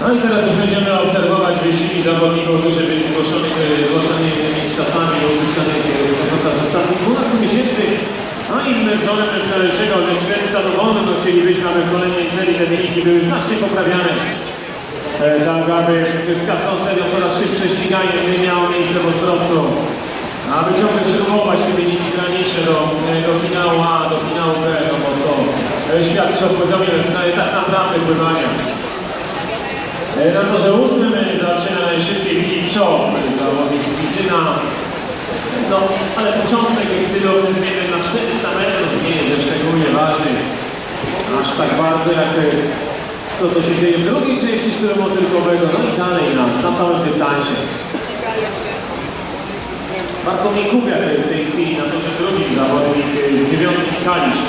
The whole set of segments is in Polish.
No i teraz już będziemy obserwować wyścigi zawodników, którzy byli zgłoszonymi, zgłoszonymi czasami do uzyskanych podczas ostatnich 12 miesięcy. No i wzorem wczorajszego, że średnio zadowolony, to chcielibyśmy, aby w kolejnej serii te wyniki były znacznie poprawiane. E, tak aby z każdą serią coraz szybsze ściganie nie miało miejsca w odwrotku. Aby ciągle przyjmować te wyniki graniczne do, e, do finału A, do finału B, no bo e, świadczy o poziomie e, tak naprawdę pływania. E, Na torze ósmym e, zaczyna najszybciej Filip Czoł, zawodnik z Wityna. No, ale początek jest stylu zmienny na 400 metrów, nie jest szczególnie ważny. Aż tak bardzo jak e, to, co się dzieje w drugiej części stylu motylkowego, no i dalej na, na całym dystansie. Bartłomiej Kubiak w tej chwili na torze drugim, zawodnik e, z dziewiątki Kalisz.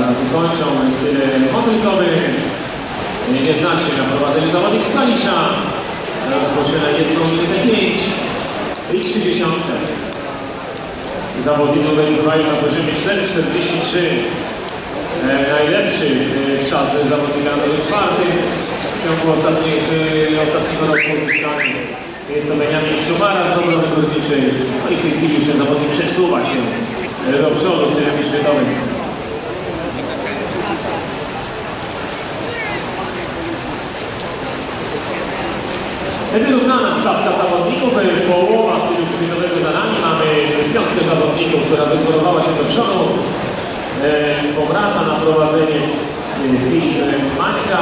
Zaraz ukończą styl motylkowy. Nieznacznie na prowadzeniu zawodnik z Kalisza. Rozpoczyna jedną minutę 5 i 30. Zawodnicy wygrywają na poziomie 4,43. E, najlepszy e, czas zawodnika na czwartym w ciągu ostatnich, e, ostatniego roku uzyskany. Jest to Beniamin Szumara z obrony górniczej. No i w tej chwili ten zawodnik przesuwa się do przodu w tym szczytowym. Wyrównana stawka zawodników, e, połowa stylu szczytowego za nami. Mamy piątkę zawodników, która wyzorowała się do przodu. E, powraca na prowadzenie e, Filip Mańka.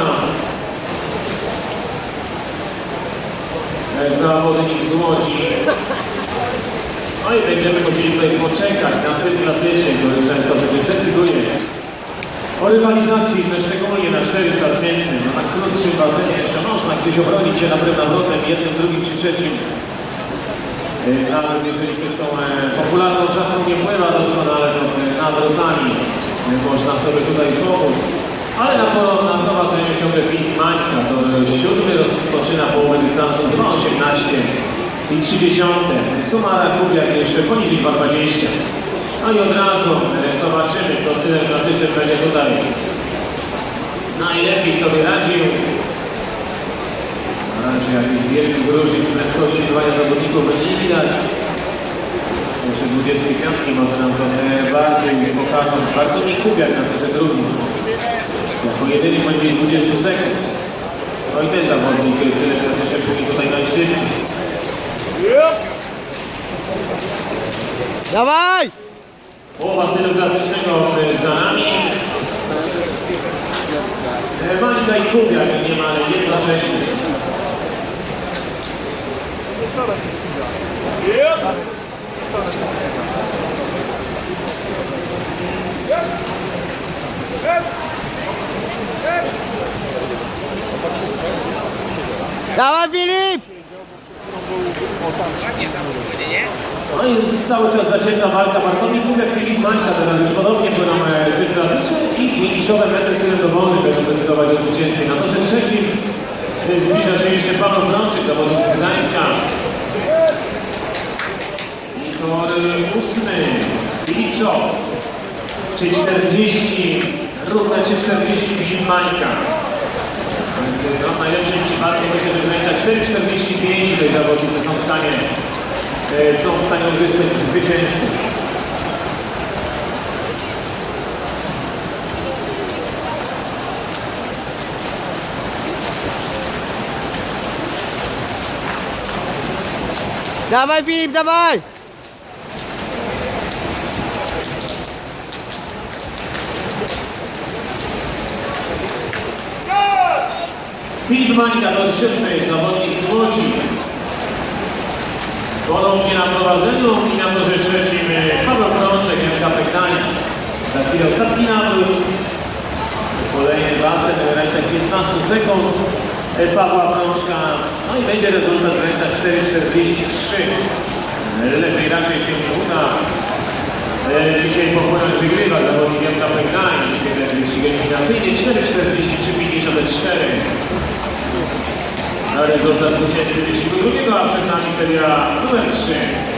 E, zawodnik z Łodzi. No i będziemy musieli tutaj poczekać na często będzie decyduje o rywalizacji, szczególnie na 400 zmiennym, na krótszym basenie jeszcze można gdzieś obronić się naprawdę nawrotem, jednym, drugim czy trzecim. E, Nawet jeżeli ktoś tą e, popularną szafą nie pływa doskonale, nawrotami e, można sobie tutaj pomóc. Ale na, poro- na prowadzeniu ciągle Filip Mańka, to siódmy rozpoczyna połowę dystansu 2.18 i 30. Suma Kubiak jeszcze poniżej 2.20. No i od razu e, zobaczymy, kto stylem klasycznym będzie tutaj najlepiej sobie radził. Na razie jakichś wielkich różnic prędkości trwania zawodników będzie nie widać. Jeszcze 25 może nam to e, bardziej pokażą. Bartłomiej Kubiak na terze drugim. Jako jedyny będzie 20 sekund. No i ten zawodnik jest tyle klasyczny, póki tutaj najszybciej. Dawaj! Połowa stylu klasycznego e, za nami. Mańka i Kubiak niemal jednocześnie. Dawaj Filip! No i cały czas zacięta walka Bartłomiej Kubiak, Filip Mańka, teraz już podobnie płyną e, styl klasyczny i finiszowe metry tyle dowolny będą decydować o zwycięstwie. Na torze trzecim e, zbliża się jeszcze Paweł Brączyk, zawodnik z Gdańska. I tor e, ósmy, Filip Czop. 340, równe 340 Filip Mańka. No, w najlepszym przypadku będzie wygrać 4,45, jeżeli zawodnicy są w stanie, e, są w stanie uzyskać zwycięstwo. Dawaj Filip, dawaj! Filip Mańka siódmy, zawodnik z Łodzi. Ponownie na prowadzeniu i na torze trzecim Paweł Krączek, MKP Gdańsk. Za chwilę ostatni nawrót. Kolejny basen rękach 15 sekund e, Pawła Krączka. No i będzie rezultat rękach 4,43. E, Lepiej raczej się nie uda. E, Dzisiaj pochłonąć wygrywa zawodnik MKP Gdańsk. Wyścig eliminacyjny 4,43,54. Na rezultat zwycięstwa wyścigu drugiego, a przed nami seria numer 3.